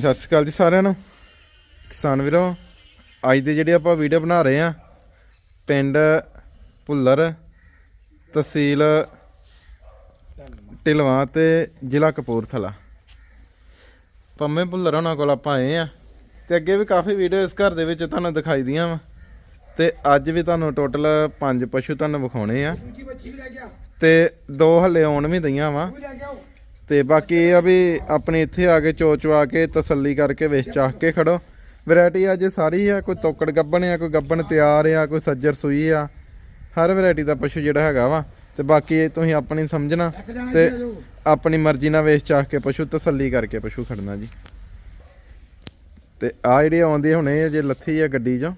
ਸਤਿ ਸ਼੍ਰੀ ਅਕਾਲ ਜੀ ਸਾਰਿਆਂ ਨੂੰ। ਕਿਸਾਨ ਵੀਰੋ, ਅੱਜ ਦੇ ਜਿਹੜੇ ਆਪਾਂ ਵੀਡੀਓ ਬਣਾ ਰਹੇ ਆ ਪਿੰਡ ਭੁੱਲਰ, ਤਹਿਸੀਲ ਢਿਲਵਾਂ ਤੇ ਜ਼ਿਲ੍ਹਾ ਕਪੂਰਥਲਾ। ਪੰਮੇ ਭੁੱਲਰ ਉਹਨਾਂ ਕੋਲ ਆਪਾਂ ਆਏ ਆ ਤੇ ਅੱਗੇ ਵੀ ਕਾਫੀ ਵੀਡੀਓ ਇਸ ਘਰ ਦੇ ਵਿੱਚ ਤੁਹਾਨੂੰ ਦਿਖਾਈ ਦੀਆਂ ਵਾ। ਤੇ ਅੱਜ ਵੀ ਤੁਹਾਨੂੰ ਟੋਟਲ ਪੰਜ ਪਸ਼ੂ ਤੁਹਾਨੂੰ ਵਿਖਾਉਣੇ ਆ। ਦੂਜੀ ਤੇ ਦੋ ਹੱਲੇ ਆਉਣ ਵੀ ਦਈਆਂ ਵਾ। ਤੇ ਬਾਕੀ ਇਹ ਆ ਵੀ ਆਪਣੇ ਇੱਥੇ ਆ ਕੇ ਚੋਚਵਾ ਕੇ ਤਸੱਲੀ ਕਰਕੇ ਵੇਚ ਚਾਹ ਕੇ ਖੜੋ। ਵੈਰਾਈਟੀ ਅੱਜ ਸਾਰੀ ਆ ਕੋਈ ਤੋਕੜ ਗੱਬਣ ਆ ਕੋਈ ਗੱਬਣ ਤਿਆਰ ਆ ਕੋਈ ਸੱਜਰ ਸੂਈ ਆ ਹਰ ਵੈਰਾਈਟੀ ਦਾ ਪਸ਼ੂ ਜਿਹੜਾ ਹੈਗਾ ਵਾ। ਤੇ ਬਾਕੀ ਇਹ ਤੁਸੀਂ ਆਪਣੀ ਸਮਝਣਾ ਤੇ। ਆਪਣੀ ਮਰਜ਼ੀ ਨਾਲ ਵੇਚ ਚਾਹ ਕੇ ਪਸ਼ੂ ਤਸੱਲੀ ਕਰਕੇ ਪਸ਼ੂ ਖੜਨਾ ਜੀ। ਤੇ ਆ ਜਿਹੜੀ ਆਉਂਦੀ ਹੁਣੇ ਜੇ ਲੱਥੀ ਆ ਗੱਡੀ 'ਚੋਂ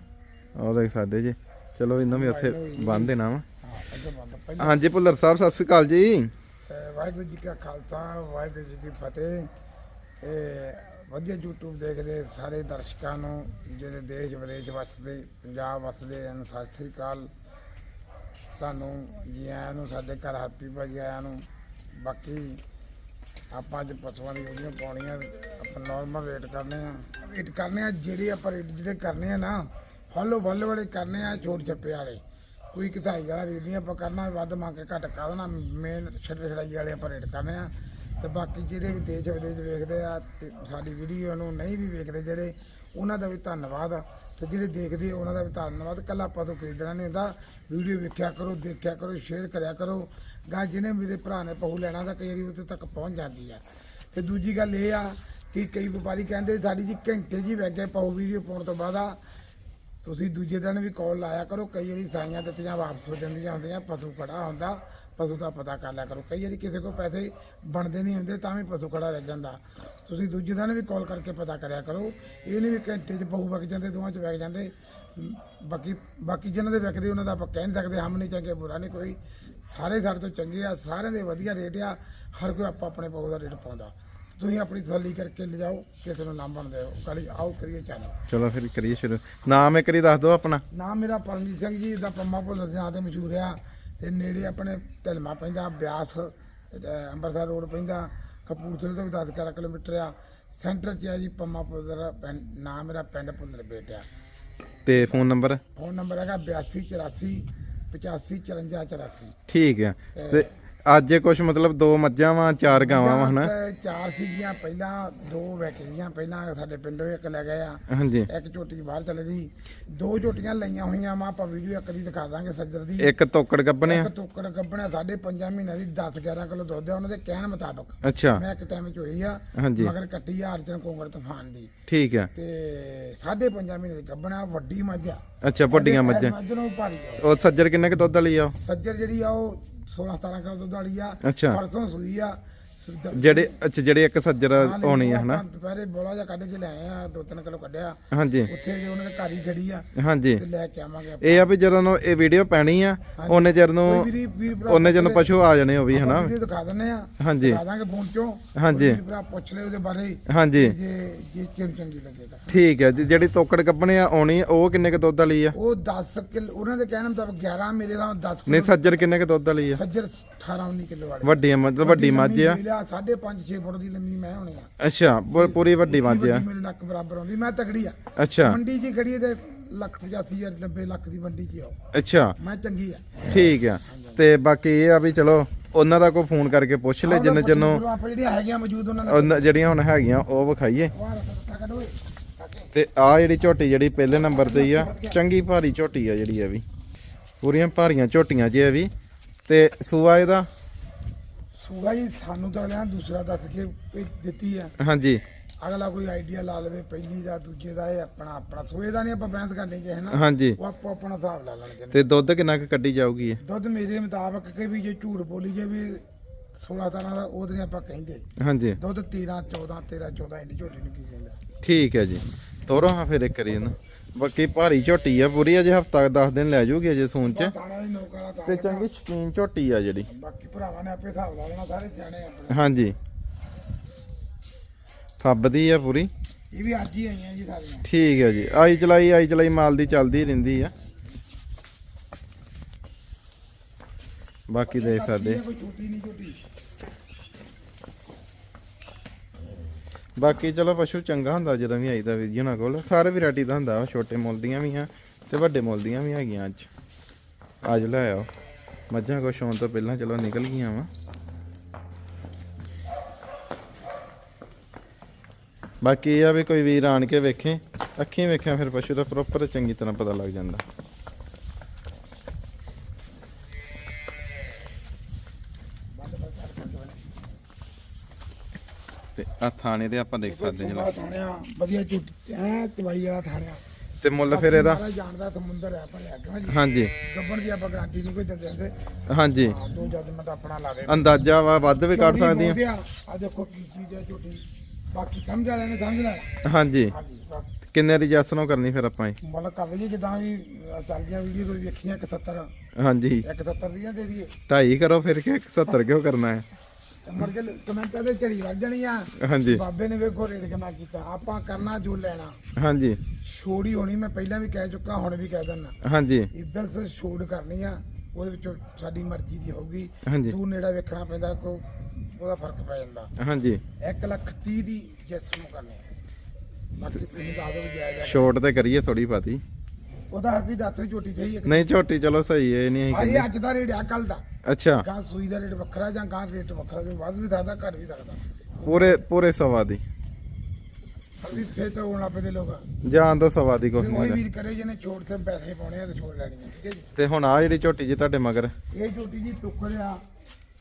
ਉਹ ਦੇਖ ਸਕਦੇ ਜੀ। ਚਲੋ ਇਹਨਾਂ ਵੀ ਉੱਥੇ ਬੰਨ ਦੇਣਾ ਵਾ। ਹਾਂਜੀ ਭੁੱਲਰ ਸਾਹਿਬ ਸਤਿ ਸ੍ਰੀ ਅਕਾਲ ਜੀ। ਵਾਹਿਗੁਰੂ ਜੀ ਕਾ ਖਾਲਸਾ, ਵਾਹਿਗੁਰੂ ਜੀ ਕੀ ਫਤਿਹ। ਇਹ ਵਧੀਆ YouTube ਦੇਖਦੇ ਸਾਰੇ ਦਰਸ਼ਕਾਂ ਨੂੰ, ਜਿਹੜੇ ਦੇਸ਼ ਵਿਦੇਸ਼ ਵਸਦੇ, ਪੰਜਾਬ ਵਸਦੇ ਹਨ ਸਤਿ ਸ੍ਰੀ ਅਕਾਲ। ਤੁਹਾਨੂੰ ਜੀ ਆਇਆਂ ਨੂੰ, ਸਾਡੇ ਘਰ ਹੈਪੀ ਭਾਜੀ ਆਇਆਂ ਨੂੰ, ਬਾਕੀ ਆਪਾਂ ਅੱਜ ਪਸ਼ੂਆਂ ਦੀ ਵੀਡੀਓ ਪਾਉਣੀ ਆ ਆਪਾਂ ਨਾਰਮਲ ਰੇਟ ਕਰਨੇ ਆ। ਰੇਟ ਕਰਨੇ ਆ, ਜਿਹੜੇ ਆਪਾਂ ਰੇਟ ਜਿਹੜੇ ਕਰਨੇ ਆ ਨਾ ਫੋਲੋ ਫਲ ਵਾਲੇ ਕਰਨੇ ਆ ਛੋਟ ਛੱਪੇ ਵਾਲੇ। ਕੋਈ ਕਿਤਾਈ ਵਾਲਾ ਰੇਟ ਨਹੀਂ, ਆਪਾਂ ਕਰਨਾ ਵੱਧ ਮੰਗ ਕੇ ਘੱਟ ਕਰ ਦੇਣਾ ਮੇਨ ਛੱਡੇ ਛੜਾਈ ਵਾਲੇ ਆਪਾਂ ਰੇਟ ਕਰਨੇ ਆ। ਤੇ ਬਾਕੀ ਜਿਹੜੇ ਵੀ ਦੇਸ਼ ਵਿਦੇਸ਼ ਵੇਖਦੇ ਆ, ਤੇ ਸਾਡੀ ਵੀਡੀਓ ਨੂੰ ਨਹੀਂ ਵੀ ਵੇਖਦੇ ਜਿਹੜੇ, ਉਹਨਾਂ ਦਾ ਵੀ ਧੰਨਵਾਦ ਆ। ਤੇ ਜਿਹੜੇ ਦੇਖਦੇ ਉਹਨਾਂ ਦਾ ਵੀ ਧੰਨਵਾਦ। ਕੱਲਾ ਆਪਾਂ ਤੋਂ ਖਰੀਦਣਾ ਨਹੀਂ ਹੁੰਦਾ। ਵੀਡੀਓ ਵੇਖਿਆ ਕਰੋ, ਦੇਖਿਆ ਕਰੋ ਸ਼ੇਅਰ ਕਰਿਆ ਕਰੋ। ਗਾ ਜਿਹਨੇ ਮੇਰੇ ਭਰਾ ਨੇ ਪਹੂ ਲੈਣਾ ਤਾਂ ਕਈ ਵਾਰੀ ਉੱਥੇ ਤੱਕ ਪਹੁੰਚ ਜਾਂਦੀ ਆ। ਤੇ ਦੂਜੀ ਗੱਲ ਇਹ ਆ ਕਿ ਕਈ ਵਪਾਰੀ ਕਹਿੰਦੇ, ਸਾਡੀ ਜੀ ਘੰਟੇ ਜੀ ਵਗ ਗਏ ਪਹੂ ਵੀਡੀਓ ਪਾਉਣ ਤੋਂ ਬਾਅਦ ਆ। ਤੁਸੀਂ ਦੂਜੇ ਦਿਨ ਵੀ ਕਾਲ ਲਾਇਆ ਕਰੋ, ਕਈ ਵਾਰੀ ਸਾਈਆਂ ਦਿੱਤੀਆਂ, ਵਾਪਸ ਹੋ ਜਾਂਦੀਆਂ ਹੁੰਦੀਆਂ, ਪਸ਼ੂ ਖੜਾ ਹੁੰਦਾ, ਪਸ਼ੂ ਦਾ ਪਤਾ ਕਰ ਲਿਆ ਕਰੋ। ਕਈ ਵਾਰੀ ਕਿਸੇ ਕੋਲ ਪੈਸੇ ਬਣਦੇ ਨਹੀਂ ਹੁੰਦੇ, ਤਾਂ ਵੀ ਪਸ਼ੂ ਖੜਾ ਰਹਿ ਜਾਂਦਾ। ਤੁਸੀਂ ਦੂਜੇ ਦਿਨ ਵੀ ਕਾਲ ਕਰਕੇ ਪਤਾ ਕਰਿਆ ਕਰੋ। ਇਹ ਨਹੀਂ ਵੀ ਘੰਟੇ 'ਚ ਪਹੂ ਵਗ ਜਾਂਦੇ, ਦੋਵਾਂ 'ਚ ਵਗ ਜਾਂਦੇ। ਬਾਕੀ ਬਾਕੀ ਜਿਹਨਾਂ ਦੇ ਵਿਕਦੇ ਉਹਨਾਂ ਦਾ ਆਪਾਂ ਕਹਿ ਨਹੀਂ ਸਕਦੇ, ਹਮ ਨਹੀਂ, ਚੰਗੇ, ਬੁਰਾ ਨਹੀਂ, ਕੋਈ। ਸਾਰੇ ਸਾਡੇ ਤੋਂ ਚੰਗੇ ਆ, ਸਾਰਿਆਂ ਦੇ ਵਧੀਆ ਰੇਟ ਆ। ਹਰ ਕੋਈ ਆਪਾਂ ਆਪਣੇ ਪਹੂ ਦਾ ਰੇਟ ਪਾਉਂਦਾ। ਤੁਸੀਂ ਆਪਣੀ ਤਸੱਲੀ ਕਰਕੇ ਲਿਜਾਓ ਕਿਸੇ ਨੂੰ ਲਾਂਭਣ ਦਿਓ ਕਾਲੀ ਆਓ ਕਰੀਏ ਚੱਲ ਚਲੋ ਫਿਰ ਕਰੀਏ ਸ਼ੁਰੂ। ਨਾਮ ਇੱਕ ਵਾਰੀ ਦੱਸ ਦਿਓ ਆਪਣਾ। ਨਾਮ ਮੇਰਾ ਪਰਮਜੀਤ ਸਿੰਘ ਜੀ ਦਾ ਪੰਮਾ ਭੁੱਲਰ ਦੇ ਨਾਂ ਤੇ ਮਸ਼ਹੂਰ ਆ। ਤੇ ਨੇੜੇ ਆਪਣੇ ਢਲਮਾ ਪੈਂਦਾ ਬਿਆਸ ਅਹ ਅੰਮ੍ਰਿਤਸਰ ਰੋਡ ਪੈਂਦਾ। ਕਪੂਰਥਲੇ ਤੋਂ ਵੀ 10 11 ਕਿਲੋਮੀਟਰ ਆ। ਸੈਂਟਰ 'ਚ ਆ ਜੀ ਪੰਮਾ ਭੁੱਲਰ ਪਿੰਡ- ਨਾਮ ਮੇਰਾ ਪਿੰਡ ਭੁੱਲਰ ਬੇਟਾ ਤੇ ਫੋਨ ਨੰਬਰ? ਫੋਨ ਨੰਬਰ ਹੈਗਾ 82 84 85 54 84 ਠੀਕ ਆ। ਤੇ ਅੱਜ ਇਹ ਕੁਛ ਮਤਲਬ ਦੋ ਮੱਝਾਂ ਵਾਂ ਚਾਰ ਗਾਵਾਂ ਵਾਂ ਹਨਾ? ਤੇ ਚਾਰ ਸੀਗੀਆਂ ਪਹਿਲਾਂ ਦੋ ਵਿਕ ਗਈਆਂ ਪਹਿਲਾਂ ਸਾਡੇ ਪਿੰਡੋਂ ਇੱਕ ਲੈ ਗਏ ਆ ਹਾਂਜੀ। ਇੱਕ ਝੋਟੀ ਬਾਹਰ ਚਲੇ ਗਈ। ਦੋ ਝੋਟੀਆਂ ਲਈਆਂ ਹੋਈਆਂ ਵਾ ਆਪਾਂ ਵੀਡੀਓ ਇੱਕ ਦੀ ਦਿਖਾ ਦਾਂਗੇ ਸੱਜਰ ਦੀ। ਇੱਕ ਤੋਕੜ ਗੱਬਣੇ ਇੱਕ ਟੋਕੜ ਗੱਬਣਾ ਸਾਢੇ ਪੰਜਾਂ ਮਹੀਨਿਆਂ ਦੀ 10 11 ਕਿਲੋ ਦੁੱਧ ਆ ਉਹਨਾਂ ਦੇ ਕਹਿਣ ਮੁਤਾਬਕ। ਅੱਛਾ। ਮੈਂ ਇੱਕ ਟਾਈਮ ਚ ਹੋਈ ਆ ਮਗਰ ਕੱਟੀ ਆ ਅਰਜਨ ਕੋਂਗੜ ਤੂਫਾਨ ਦੀ। ਠੀਕ ਆ। ਤੇ ਸਾਢੇ ਪੰਜਾਂ ਮਹੀਨੇ ਦੀ ਗੱਬਣਾ ਵੱਡੀ ਮੱਝ ਆ। ਅੱਛਾ ਵੱਡੀਆਂ ਮੱਝਾਂ ਇਹ ਮੱਝ। ਨੂੰ ਭਾਰੀ ਆ। ਉਹ ਸੱਜਰ ਕਿੰਨੇ ਕੁ ਦੁੱਧ ਵਾਲੀ ਆ? ਸੱਜਰ ਜਿਹੜੀ ਆ ਉਹ 16 17 ਕਿਲੋ ਦੁੱਧ ਵਾਲੀ ਆ ਅੱਛਾ। ਪਰਸੋਂ ਸੂਈ ਆ ਸ- ਦ- ਜਿਹੜੇ ਅੱਛਾ ਜਿਹੜੇ ਇੱਕ ਸੱਜਰ ਹੋਣੀ ਆ ਹਨਾ? ਦੁਪਹਿਰੇ ਬੋਲਾ ਜਿਹਾ ਕੱਢ ਕੇ ਲੈ ਆ 2-3 ਕਿਲੋ ਕੱਢਿਆ। ਹਾਂਜੀ। ਉੱਥੇ ਜੇ ਉਹਨਾਂ ਦੇ ਘਰ ਹੀ ਖੜੀ ਆ ਹਾਂਜੀ। ਤੇ ਲੈ ਕੇ ਆਵਾਂਗੇ ਆਪਾਂ। ਇਹ ਆ ਵੀ ਜਦੋਂ ਨੂੰ ਇਹ ਵੀਡੀਓ ਪੈਣੀ ਆ ਉਹਨੇ ਚਿਰ ਨੂੰ ਕੋਈ ਵੀਰ ਵੀਰ ਭਰਾ ਉਹਨੇ ਜਦੋਂ ਪਸ਼ੂ ਆ ਜਾਣੇ ਉਹ ਵੀ ਹਨਾ? ਵੀਡੀਓ ਦਿਖਾ ਦਿੰਨੇ ਆ। ਹਾਂਜੀ। ਦਿਖਾ ਦਾਂਗੇ ਫੋਨ ਚੋਂ। ਹਾਂਜੀ। ਵੀਰ ਭਰਾ ਪੁੱਛ ਲੈ ਉਹਦੇ ਬਾਰੇ। ਹਾਂਜੀ। ਜੇ ਜੇ ਚੰਗੀ ਲੱਗੇ ਤਾਂ। ਠੀਕ ਹੈ ਜੀ ਜਿਹੜੀ ਤੋਕੜ ਗੱਬਣੇ ਆ ਆਉਣੀ ਆ, ਉਹ ਕਿੰਨੇ ਕੁ ਦੁੱਧ ਵਾਲੀ ਆ? ਉਹ 10 ਕਿਲੋ ਉਹਨਾਂ ਦੇ ਕਹਿਣ ਮੁਤਾਬਕ 11 ਮੇਰੇ ਨਾਲ 10 ਨਹੀਂ ਕਿਲੋ ਸੱਜਰ ਕਿੰਨੇ ਕੁ ਦੁੱਧ ਵਾਲੀ ਆ? ਸੱਜਰ 18 19 ਕਿਲੋ ਵਾਲੇ। ਵੱਡੀ ਆ ਮਤਲਬ ਵੱਡੀ ਮੱਝ ਆ। 5.5 6 ਫੁੱਟ ਦੀ ਲੰਮੀ ਮੈਂ ਹੋਣੀ ਆ। ਅੱਛਾ ਪੂ- ਪੂਰੀ ਵੱਡੀ ਮੱਝ ਆ। ਮੇਰੇ ਲੱਕ ਬਰਾਬਰ ਆਉਂਦੀ ਮੈਂ ਤਕੜੀ ਆ। ਅੱਛਾ। ਮੰਡੀ 'ਚ ਖੜੀ ਤੇ ਲੱਖ 85000 90 ਲੱਖ ਦੀ ਮੰਡੀ 'ਚ ਆਓ ਅੱਛਾ। ਮੈਂ ਚੰਗੀ ਆ। ਠੀਕ ਆ। ਤੇ ਬਾਕੀ ਇਹ ਆ ਵੀ ਚਲੋ ਉਹਨਾਂ ਦਾ ਕੋਈ ਫੋਨ ਕਰਕੇ ਪੁੱਛ ਲੈ ਜਿੰਨੇ ਜਿੰਨੂੰ ਆਪਾਂ ਜਿਹੜੀਆਂ ਹੈਗੀਆਂ ਮੌਜੂਦ ਉਹਨਾਂ ਨੇ ਉਹਨਾਂ- ਜਿਹੜੀਆਂ ਹੁਣ ਹੈਗੀਆਂ ਉਹ ਵਿਖਾਈਏ। ਵਾਹ ਰੱਖਾ। ਤੇ ਆ ਜਿਹੜੀ ਝੋਟੀ ਜਿਹੜੀ ਪਹਿਲੇ ਨੰਬਰ ਤੇ ਹੀ ਆ ਚੰਗੀ ਭਾਰੀ ਝੋਟੀ ਆ ਜਿਹੜੀ ਇਹ ਵੀ। ਪੂਰੀਆਂ ਭਾਰੀਆਂ ਝੋਟੀਆਂ ਜੇ ਇਹ ਵੀ। ਤੇ ਸੂਆ ਇਹਦਾ? ਸੂਗਾ ਜੀ ਸਾਨੂੰ ਤਾਂ ਲੈਣਾ ਦੂਸਰਾ ਦੱਸ ਕੇ ਭੇਜ ਦਿੱਤੀ ਆ। ਹਾਂਜੀ। ਅਗਲਾ ਕੋਈ ਆਈਡੀਆ ਲਾ ਲਵੇ ਪਹਿਲੀ ਦਾ ਦੂਜੇ ਦਾ ਇਹ ਆਪਣਾ ਆਪਣਾ। ਸੋਏ ਦਾ ਨਹੀਂ ਆਪਾਂ ਬਹਿਸ ਕਰਨੀ ਕਿਸੇ ਨਾਲ। ਹਾਂਜੀ। ਉਹ ਆਪੋ ਆਪਣਾ ਹਿਸਾਬ ਲਾ ਲੈਣਗੇ ਤੇ ਦੁੱਧ ਕਿੰਨਾ ਕੁ ਕੱਢੀ ਜਾਊਗੀ? ਇਹ ਦੁੱਧ ਮੇਰੇ ਮੁਤਾਬਕ ਕਿ ਵੀ ਜੇ ਝੂਠ ਬੋਲੀ ਜੇ ਵੀ 16 ਤਰ੍ਹਾਂ ਦਾ ਉਹਦੇ ਨਹੀਂ ਆਪਾਂ ਕਹਿੰਦੇ। ਹਾਂਜੀ। ਦੁੱਧ 13 14 13 14 ਇੰਨੀ ਝੋਟੀ ਨੂੰ ਕੀ ਕਹਿੰਦਾ। ਠੀਕ ਹੈ ਜੀ। ਤੋਰੋ ਹਾਂ ਫਿਰ ਇੱਕ ਕਰੀ ਇਹਨੂੰ। ਬਾਕੀ ਭਾਰੀ ਝੋਟੀ ਆ ਪੂਰੀ ਅਜੇ ਹਫਤਾ 10 ਦਿਨ ਲੈ ਜਾਊਗੀ ਅਜੇ ਸੂਨ ਚ। ਤੇ ਚੰਗੀ ਸ਼ਕੀਨ ਝੋਟੀ ਆ ਜਿਹੜੀ। ਬਾਕੀ ਭਰਾਵਾਂ ਨੇ ਆਪੇ ਹਿਸਾਬ ਲਾ ਲੈਣਾ ਸਾਰੇ ਸਿਆਣੇ ਆਪਣੇ। ਹਾਂਜੀ। ਫੱਬਦੀ ਆ ਪੂਰੀ। ਇਹ ਵੀ ਅੱਜ ਹੀ ਆਈਆਂ ਜੀ ਸਾਰੀਆਂ। ਠੀਕ ਹੈ ਜੀ। ਆਈ ਚਲਾਈ ਆਈ ਚਲਾਈ ਮਾਲ ਦੀ ਚੱਲਦੀ ਰਹਿੰਦੀ ਆ। ਬਾਕੀ ਦੇਖ ਸਕਦੇ। ਕੋਈ ਛੋਟੀ ਨਹੀਂ ਛੋਟੀ ਬਾਕੀ ਚਲੋ ਪਸ਼ੂ ਚੰਗਾ ਹੁੰਦਾ ਜਦੋਂ ਵੀ ਆਈਦਾ ਵੀਰ ਜੀ ਉਹਨਾਂ ਕੋਲ। ਸਾਰੇ ਵੈਰਾਈਟੀ ਦਾ ਹੁੰਦਾ, ਛੋਟੇ ਮੁੱਲ ਦੀਆਂ ਵੀ ਆ ਤੇ ਵੱਡੇ ਮੁੱਲ ਦੀਆਂ ਵੀ ਹੈਗੀਆਂ ਅੱਜ। ਅੱਜ ਲੈ ਆਓ। ਮੱਝਾਂ ਕੁਛ ਹੋਣ ਤੋਂ ਪਹਿਲਾਂ ਚਲੋ ਨਿਕਲ ਗਈਆਂ ਵਾ। ਬਾਕੀ ਇਹ ਆ ਵੀ ਕੋਈ ਵੀਰ ਆਣ ਕੇ ਵੇਖੇ, ਅੱਖੀਂ ਵੇਖਿਆ ਫਿਰ ਪਸ਼ੂ ਦਾ ਪ੍ਰੋਪਰ ਚੰਗੀ ਤਰ੍ਹਾਂ ਪਤਾ ਲੱਗ ਜਾਂਦਾ। ਆ ਥਾਣੇ ਦੇ ਆਪਾਂ ਦੇਖ ਸਕਦੇ ਹਾਂ ਚੰਗਾ ਥਾਣਿਆ ਵਧੀਆ ਝੂਟ ਐ ਚਵਾਈ ਵਾਲਾ ਥਾਣਿਆ। ਤੇ ਮੁੱਲ ਫਿਰ ਇਹਦਾ? ਸਾਰਾ ਜਾਣਦਾ ਸਮੁੰਦਰ ਹੈ ਆਪਣੇ ਅੱਗੇ ਜੀ ਹਾਂਜੀ। ਗੱਬਣ ਦੀ ਆਪਾਂ ਗਾਰੰਟੀ ਨਹੀਂ ਕੋਈ ਦਿੰਦੇ ਹੁੰਦੇ। ਹਾਂਜੀ। ਹਾਂ, ਦੋ ਤਾਂ ਆਪਣਾ ਲਾ ਦੇ। ਅੰਦਾਜ਼ਾ ਵਾ ਵੱਧ ਵੀ ਕੱਢ ਸਕਦੀਆਂ। ਆ। ਦੇਖੋ ਕੀ ਚੀਜ਼ ਹੈ ਝੂਟੀ ਬਾਕੀ ਸਮਝ ਵਾਲਿਆਂ ਨੇ ਸਮਝ ਲੈਣਾ। ਹਾਂਜੀ। ਹਾਂਜੀ ਬਾਕੀ ਕਿੰਨੇ ਦੀ ਜੈਸਨੋਂ ਕਰਨੀ ਫਿਰ ਆਪਾਂ ਇਹ? ਮੁੱਲ ਕਰ ਲਈਏ ਜਿੱਦਾਂ ਵੀ ਅਹ, ਚੱਲਦੀਆਂ ਵੀਡੀਓ ਕੋਈ ਵੇਖੀਆਂ 170 ਹਾਂਜੀ। 170 ਦੀਆਂ ਦੇ ਦਈਏ। ਢਾਈ ਕਰੋ ਫਿਰ ਕਿ 70 ਕਿਉਂ ਕਰਨਾ ਹੈ? ਤੇ ਮਰ ਕੇ ਕਮੈਂਟਾਂ ਦੇ ਝੜੀ ਵੱਜ ਜਾਣੀ ਆ। ਹਾਂਜੀ। ਬਾਬੇ ਨੇ ਵੇਖੋ ਰੇਟ ਕਿੰਨਾ ਕੀਤਾ। ਆਪਾਂ ਕਰਨਾ ਜੋ ਲੈਣਾ। ਹਾਂਜੀ। ਛੋੜੀ ਹੋਣੀ ਮੈਂ ਪਹਿਲਾਂ ਵੀ ਕਹਿ ਚੁੱਕਾ ਹੁਣ ਵੀ ਕਹਿ ਦਿੰਦਾ। ਹਾਂਜੀ। ਇੱਧਰ ਤੋਂ ਛੋੜ ਕਰਨੀ ਆ ਉਹਦੇ ਵਿੱਚੋਂ ਸਾਡੀ ਮਰਜ਼ੀ ਦੀ ਹੋਊਗੀ। ਹਾਂਜੀ। ਤੂੰ ਨੇੜਾ ਵੇਖਣਾ ਪੈਂਦਾ ਕੋ ਉਹਦਾ ਫ਼ਰਕ ਪੈ ਜਾਂਦਾ। ਹਾਂਜੀ। 1 ਲੱਖ 30 ਦੀ ਜੈਸ ਨੂੰ ਕਰਨੀ ਆ। ਬਾਕੀ ਤੁਸੀਂ ਦੱਸ ਦਿਓ ਵੀ ਜਾਇਜ਼ ਆ ਸ਼ੋਰਟ ਤੇ ਕਰੀਏ ਥੋੜੀ ਪਾਤੀ ਉਹਦਾ ਵੀ ਦੱਸ ਵੀ ਝੋਟੀ ਚਾਹੀਏ ਨਹੀਂ ਝੋਟੀ ਚਲੋ ਸਹੀ ਹੈ ਇਹ ਨਹੀਂ ਅਸੀਂ ਕਹਿੰਦੇ। ਅੱਜ ਦਾ ਰੇਟ ਆ ਕੱਲ ਦਾ। ਅੱਛਾ। ਗਾਂ ਸੂਈ ਦਾ ਰੇਟ ਵੱਖਰਾ ਜਾਂ ਗਾਂ ਰੇਟ ਵੱਖਰਾ ਜੋ ਵੱਧ ਵੀ ਸਕਦਾ ਘੱਟ ਵੀ ਸਕਦਾ। ਪੂਰੇ ਪੂਰੇ ਸਵਾ ਦੀ। ਅਭੀ ਫੇਰ ਤਾਂ ਹੋਣਾ ਪੈਦੇ ਲੋਕ। ਜਾਨ ਤੋਂ ਸਵਾ ਦੀ ਕੋਈ ਨਹੀਂ ਵੀਰ ਕਰੇ ਜਿਹਨੇ ਛੋੜ ਤੇ ਪੈਸੇ ਪਾਉਣੇ ਆ ਤੇ ਛੋੜ ਲੈਣੀ ਆ ਠੀਕ ਹੈ ਜੀ? ਤੇ ਹੁਣ ਆ ਜਿਹੜੀ ਝੋਟੀ ਜੀ ਤੁਹਾਡੇ ਮਗਰ। ਇਹ ਝੋਟੀ ਜੀ ਟੁਕੜਿਆ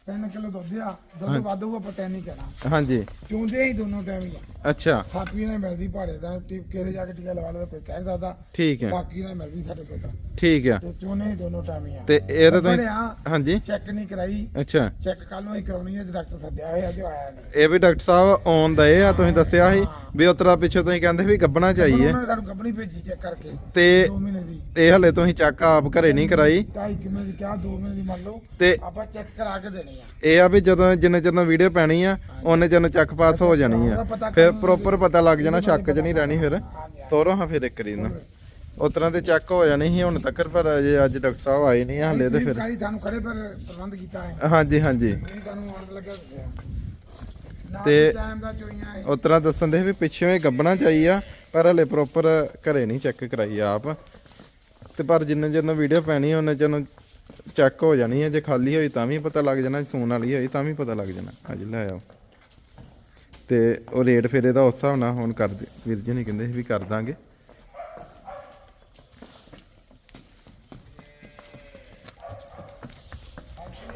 3 ਕਿਲੋ ਦੁੱਧ ਆ ਦੁੱਧ ਵੱਧ ਹੋਊਗਾ ਪਰ ਤੈਨੂੰ ਨਹੀਂ ਕਹਿਣਾ। ਹਾਂਜੀ। ਚੁੰਦੇ ਹੀ ਦੋਨੋਂ ਟਾਈਮ ਹੀ ਆ। ਅੱਛਾ। ਬਾਕੀ ਨਾਲ ਮਿਲਦੀ ਭਾੜੇ ਦਾ ਟਿਪ ਕਿਸੇ ਜਾ ਕੇ ਟੀਕਾ ਲਵਾ ਲਓ ਕੋਈ ਕਹਿ ਸਕਦਾ। ਠੀਕ ਹੈ। ਬਾਕੀ ਨਾਲ ਮਿਲਦੀ ਸਾਡੇ ਕੋਲ ਤਾਂ। ਠੀਕ ਹੈ। ਤੇ ਚੋਨੇ ਹੀ ਦੋਨੋਂ ਟਾਈਮ ਹੀ ਆ। ਤੇ ਇਹ ਤਾਂ ਤੁਸੀਂ ਹਾਂਜੀ। ਚੈੱਕ ਨਹੀਂ ਕਰਾਈ। ਅੱਛਾ। ਚੈੱਕ ਕੱਲ ਨੂੰ ਹੀ ਕਰਾਉਣੀ ਹੈ ਡਾਕਟਰ ਸੱਦਿਆ ਹੋਇਆ ਜੋ ਆਇਆ ਨਹੀਂ। ਇਹ ਵੀ ਡਾਕਟਰ ਸਾਹਿਬ ਆਉਣ ਦਏ ਆ ਤੁਸੀਂ ਦੱਸਿਆ ਸੀ ਵੀ ਉਤਰਾ ਪਿੱਛੋਂ ਤੁਸੀਂ ਕਹਿੰਦੇ ਵੀ ਗੱਬਣਾ ਚਾਹੀਏ। ਉਹਨਾਂ ਨੇ ਸਾਨੂੰ ਗੱਬਣੀ ਭੇਜੀ ਚੈੱਕ ਕਰਕੇ ਤੇ 2 ਮਹੀਨੇ ਦੀ। ਇਹ ਹਲੇ ਤੁਸੀਂ ਚੱਕ ਆਪ ਘਰੇ ਨਹੀਂ ਕਰਾਈ। ਢਾਈ ਕਿਵੇਂ ਦੀ ਕਿਹਾ 2 ਮਹੀਨੇ ਦੀ ਮੰਨ ਲਓ। ਤੇ ਆਪਾਂ ਚੈੱਕ ਕਰਾ ਕੇ ਦੇਣੀ। ਆ ਇਹ ਆ ਵੀ ਜਦੋਂ ਜਿੰਨੇ ਜਦੋਂ ਵੀਡੀਓ ਪੈਣੀ ਆ ਉਹਨੇ ਜਦੋਂ ਚੱਕ ਪਾਸ ਹੋ ਜਾਣੀ ਆ। ਫਿਰ ਪ੍ਰੋਪਰ ਪਤਾ ਲੱਗ ਜਾਣਾ ਸ਼ੱਕ 'ਚ ਨਹੀਂ ਰਹਿਣੀ ਫਿਰ। ਤੋਰੋ ਹਾਂ ਫਿਰ ਇੱਕ ਰੀ ਨਾ ਉਸ ਤਰ੍ਹਾਂ ਦੇ ਚੱਕ ਹੋ ਜਾਣੀ ਸੀ ਹੁਣ ਤੱਕ ਪਰ ਅਜੇ ਅੱਜ ਡਾਕਟਰ ਸਾਹਿਬ ਆਏ ਨਹੀਂ ਆ ਹਲੇ ਤੇ ਫਿਰ। ਕਾਲੀ ਤੁਹਾਨੂੰ ਖੜੇ ਪਰ ਪ੍ਰਬੰਧ ਕੀਤਾ ਹੈ। ਹਾਂਜੀ ਹਾਂਜੀ। ਤੁਹਾਨੂੰ ਆਉਣ ਤੇ- ਉਸ ਤਰ੍ਹਾਂ ਦੱਸਣ ਦੇ ਵੀ ਪਿੱਛੋਂ ਗੱਬਣਾ ਚਾਹੀ ਆ ਪਰ ਹਲੇ ਪ੍ਰੋਪਰ ਘਰੇ ਨਹੀਂ ਚੈੱਕ ਕਰਾਈ ਆਪ। ਤੇ ਪਰ ਜਿੰਨੇ ਜਿੰਨੇ ਵੀਡੀਓ ਪੈਣੀ ਉਹਨੇ ਜਦੋਂ ਚੈੱਕ ਹੋ ਜਾਣੀ ਹੈ, ਜੇ ਖਾਲੀ ਹੋਈ ਤਾਂ ਵੀ ਪਤਾ ਲੱਗ ਜਾਣਾ ਸੂਣ ਵਾਲੀ ਹੋਈ ਤਾਂ ਵੀ ਪਤਾ ਲੱਗ ਜਾਣਾ। ਅੱਜ ਲੈ ਆਓ। ਤੇ ਉਹ ਰੇਟ ਫਿਰ ਇਹਦਾ ਉਸ ਹਿਸਾਬ ਨਾਲ ਹੁਣ ਕਰ ਦੇ ਵੀਰ ਜੀ ਨੇ ਕਹਿੰਦੇ ਸੀ ਵੀ ਕਰ ਦਾਂਗੇ।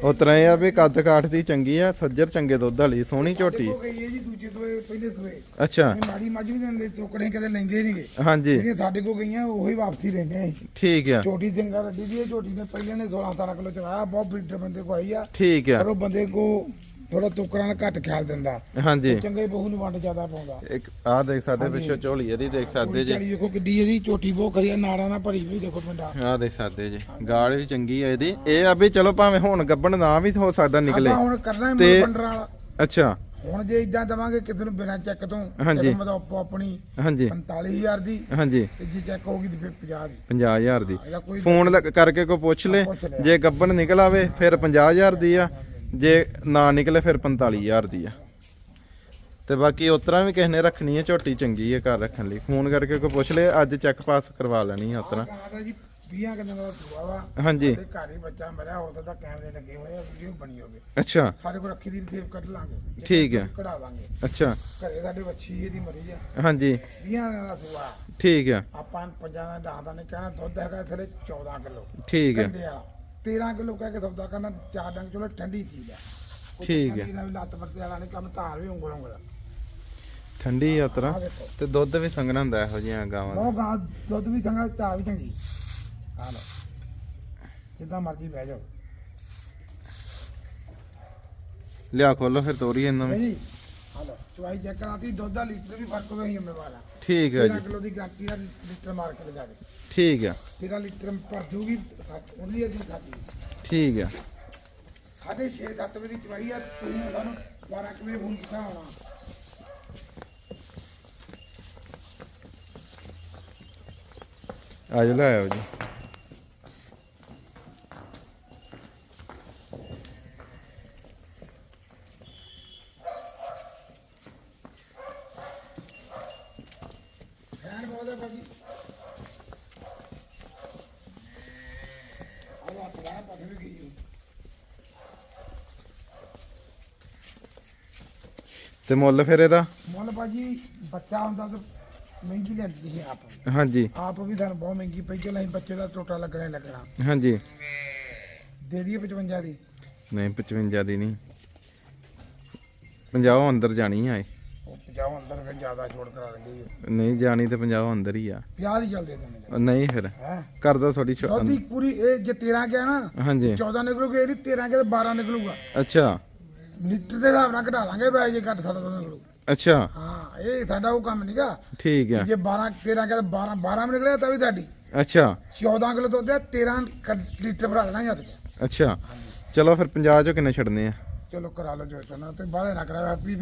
ਉਹ ਤਰ੍ਹਾਂ ਇਹ ਆ ਵੀ ਕੱਦ ਕਾਠ ਦੀ ਚੰਗੀ ਆ ਸੱਜਰ ਚੰਗੇ ਦੁੱਧ ਵਾਲੀ ਸੋਹਣੀ ਝੋਟੀ। ਹੋ ਗਈ ਹੈ ਜੀ ਦੂਜੇ ਤੋਂ ਪਹਿਲੇ ਸੂਏ ਅੱਛਾ। ਇਹ ਮਾੜੀ ਮੱਝ ਵੀ ਦਿੰਦੇ ਚੋਕੜੇ ਕਦੇ ਲੈਂਦੇ ਨਹੀਂਗੇ ਹਾਂਜੀ। ਜਿਹੜੀਆਂ ਸਾਡੇ ਕੋਲ ਗਈਆਂ ਉਹੀ ਵਾਪਸੀ ਲੈਂਦੇ ਆ। ਠੀਕ ਆ। ਛੋਟੀ ਸਿੰਗਰ ਅੱਡੀ ਦੀ ਇਹ ਝੋਟੀ ਨੇ ਪਹਿਲੇ ਨੇ 16 17 ਕਿਲੋ ਚਵਾਇਆ ਬਹੁਤ ਬਰੀਡਰ ਬੰਦੇ ਕੋ ਆਈ ਆ। ਠੀਕ ਆ। ਪਰ ਉਹ ਬੰਦੇ ਕੋ ਥੋੜਾ ਟੋਕਰਾਂ ਨਾਲ ਘੱਟ ਖਿਆਲ ਦਿੰਦਾ। ਹਾਂਜੀ। ਚੰਗੇ ਬਹੂ ਨੂੰ ਵੰਡ ਜ਼ਿਆਦਾ ਪਾਉਂਦਾ। ਇੱਕ ਆਹ ਦੇਖ ਸਕਦੇ ਪਿੱਛੋਂ ਝੋਲੀ ਇਹਦੀ ਦੇਖ ਸਕਦੇ ਜੀ। ਝਾੜੀ ਵੇਖੋ ਕਿੱਡੀ ਇਹਦੀ ਝੋਟੀ ਬਹੁਤ ਖਰੀ ਆ ਨਾੜਾਂ ਨਾਲ ਭਰੀ ਵੀ ਦੇਖੋ ਪਿੰਡਾ। ਆਹ ਦੇਖ ਸਕਦੇ ਜੀ। ਗਾੜ ਵੀ ਚੰਗੀ ਆ ਇਹਦੀ। ਇਹ ਆ ਵੀ ਚਲੋ ਭਾਵੇਂ ਹੁਣ ਗੱਬਣ ਨਾ ਵੀ ਹੋ ਸਕਦਾ ਨਿਕਲੇ। ਹੁਣ ਕਰਨਾ ਹੈ ਮੁੱਲ ਪੰਡਰ ਵਾਲਾ। ਅੱਛਾ। ਹੁਣ ਜੇ ਇਦਾਂ ਦਵਾਂਗੇ ਕਿਸੇ ਨੂੰ ਬਿਨਾਂ ਚੈੱਕ ਤੋਂ ਹਾਂਜੀ। ਮਤਲਬ ਆਪੋ ਆਪਣੀ ਹਾਂਜੀ। 45000 ਦੀ ਹਾਂਜੀ। ਤੇ ਜੇ ਚੈੱਕ ਹੋਊਗੀ ਤੇ ਫਿਰ 50 ਦੀ। 50000 ਦੀ। ਫੋਨ ਕਰਕੇ ਕੋਈ ਪੁੱਛ ਲੈ। ਜੇ ਗੱਬਣ ਨਿਕਲ ਆਵੇ ਫਿਰ 50000 ਦੀ ਆ। ਜੇ ਨਾ ਨਿਕਲੇ ਫਿਰ 45000 ਦੀ ਆ। ਤੇ ਬਾਕੀ ਉਤਰਾ ਵੀ ਕਿਸੇ ਨੇ ਰੱਖਣੀ ਹੈ ਝੋਟੀ ਚੰਗੀ ਹੈ ਘਰ ਰੱਖਣ ਲਈ। ਫੋਨ ਕਰਕੇ ਕੋਈ ਪੁੱਛ ਲੈ ਅੱਜ ਚੈੱਕ ਪਾਸ ਕਰਵਾ ਲੈਣੀ ਹੈ ਉਤਰਾ ਗਾਂ ਦਾ ਜੀ 20 ਕਿੰਨੇ ਦਾ ਸੂਆ ਵਾ? ਹਾਂਜੀ। ਤੇ ਘਰ ਹੀ ਬੱਚਾ ਮਰਿਆ ਹੋਰ ਤਾਂ ਕੈਮਰੇ ਲੱਗੇ ਹੋਏ ਆ ਵੀਡੀਓ ਬਣੀ ਹੋਵੇ। ਅੱਛਾ। ਸਾਡੇ ਕੋਲ ਰੱਖੀ ਦੀ ਸੇਵ ਕੱਢ ਲਾਂਗੇ। ਠੀਕ ਹੈ। ਕਢਾ ਲਾਂਗੇ। ਅੱਛਾ। ਘਰੇ ਸਾਡੇ ਬੱਚੀ ਇਹਦੀ ਮਰੀ ਆ। ਹਾਂਜੀ। 20 ਦਾ ਸੂਆ ਠੀਕ ਆ। ਆਪਾਂ ਪੰਜਾਂ ਦਾ ਦਸ ਦਾ ਨਹੀਂ ਕਹਿਣਾ ਦੁੱਧ ਹੈਗਾ ਥਲੇ 14 ਕਿਲੋ। ਠੀਕ ਹੈ 13 ਕਿਲੋ ਕਹਿ ਕੇ ਸੌਦਾ ਕਰਨਾ ਚਾਰ ਡੰਗ ਚਲੋ ਠੰਡੀ ਚੀਜ਼ ਕੋਈ ਠੀਕ ਹੈ। ਠੰਡੀ ਵੀ ਲੱਤ ਵਰਤੇ ਵਾਲਾ ਨਹੀਂ ਕੰਮ ਧਾਰ ਵੀ ਉਂਗਲ ਉਂਗਲ। ਠੰਡੀ ਯਾਤਰਾ ਵੇਖੋ ਤੇ ਦੁੱਧ ਵੀ ਸੰਘਣਾ ਹੁੰਦਾ ਇਹੋ ਜਿਹੀਆਂ ਗਾਵਾਂ ਦਾ। ਬਹੁਤ ਗਾਂ ਦੁੱਧ ਵੀ ਚੰਗਾ ਧਾਰ ਵੀ ਚੰਗੀ। ਆ ਲਓ। ਜਿੱਦਾਂ ਮਰਜ਼ੀ ਬਹਿ ਜਾਓ। ਲਿਆ ਖੋਲੋ ਫਿਰ ਤੋਰੀ ਇਹਨਾਂ ਨਹੀਂ ਜੀ ਆ ਲਓ ਚਵਾਈ ਚੈੱਕ ਕਰਾਤੀ ਦੁੱਧ ਦਾ ਲੀਟਰ ਵੀ ਫ਼ਰਕ ਹੋਵੇ ਹੀ ਵਾਲਾ ਠੀਕ ਹੈ 13 ਜੀ। ਕਿਲੋ ਦੀ ਗਾਂਟੀ ਦਾ ਲੀਟਰ ਮਾਰ ਕੇ। ਲਗਾ ਦੇ ਠੀਕ ਆ। ਤੇਰਾ ਲੀਟਰ ਭਰ ਜੂਗੀ ਉਹਦੀ ਅਸੀਂ ਖਾਤੀ ਠੀਕ ਆ। ਸਾਢੇ 6 7 ਵਜੇ ਦੀ ਚਵਾਈ ਆ ਤੁਸੀਂ ਸਾਨੂੰ 12 ਕਿਵੇਂ ਫੋਨ ਕੀਤਾ ਹੋਣਾ। ਲੈ ਆਓ ਜੀ ਉਹਦਾ ਭਾਜੀ ਆਹ ਹੱਥ ਲਾ ਪੱਠ ਵੀ ਗਈ ਉਹ। ਤੇ ਮੁੱਲ ਫਿਰ ਇਹਦਾ? ਮੁੱਲ ਭਾਜੀ ਬੱਚਾ ਹੁੰਦਾ ਤਾਂ ਮਹਿੰਗੀ ਲੈਂਦੀ ਸੀ ਆਪ। ਹਾਂਜੀ। ਆਪ ਵੀ ਸਾਨੂੰ ਬਹੁਤ ਮਹਿੰਗੀ ਪਈ ਚਲ ਅਸੀਂ ਬੱਚੇ ਦਾ ਟੋਟਾ ਲੱਗਣਾ ਹੀ ਲੱਗਣਾ। ਹਾਂਜੀ। ਦੇ ਦਈਏ 55 ਦੀ? ਨਹੀਂ 55 ਦੀ ਨਹੀਂ। 50 ਅੰਦਰ ਜਾਣੀ ਆ ਇਹ। ਉਹ 50 ਅੰਦਰ ਫਿਰ ਜ਼ਿਆਦਾ ਛੋੜ ਕਰਾ ਲੈਂਦੀ ਨਹੀਂ ਜਾਣੀ ਤੇ 50 ਅੰਦਰ ਹੀ ਆ। 50 ਦੀ ਚੱਲ ਦੇ ਦਿੰਦੇ ਉਹ ਨਹੀਂ ਫਿਰ ਹੈ? ਕਰਦਾ ਥੋੜੀ ਦੁੱਧ ਦੀ ਪੂਰੀ ਇਹ ਜੇ 13 ਗਿਆ ਨਾ ਹਾਂਜੀ। 14 ਨਿਕਲੂਗਾ ਇਹਦੀ 13 ਗਿਆ ਤੇ 12 ਨਿਕਲੂਗਾ। ਅੱਛਾ। ਲੀਟਰ ਦੇ ਹਿਸਾਬ ਨਾਲ ਘਟਾ ਲਾਂਗੇ ਬਾਈ ਜੇ ਘੱਟ ਸਾਡਾ ਤਾਂ ਨਿਕਲੂ ਅੱਛਾ। ਹਾਂ ਇਹ ਸਾਡਾ ਉਹ ਕੰਮ ਨਹੀਂਗਾ ਠੀਕ ਆ। ਜੇ 12 13 ਗਿਆ ਤੇ 12 12 ਵੀ ਨਿਕਲਿਆ ਤਾਂ ਵੀ ਸਾਡੀ। ਅੱਛਾ। 14 ਕਿਲੋ ਦੁੱਧ ਹੈ 13 ਕ- ਲੀਟਰ ਭਰਾ ਲੈਣਾ ਜਦ ਕੇ ਅੱਛਾ। ਚਲੋ ਫਿਰ 50 ਚੋਂ ਕਿੰਨੇ ਛੱਡਨੇ ਆ? ਚਲੋ ਕਰਾ ਲਓ ਜੋ ਚਾਹਨਾ ਤੇ ਬਾਹਲੇ ਨਾ ਕਰਾਇਆ ਵੀ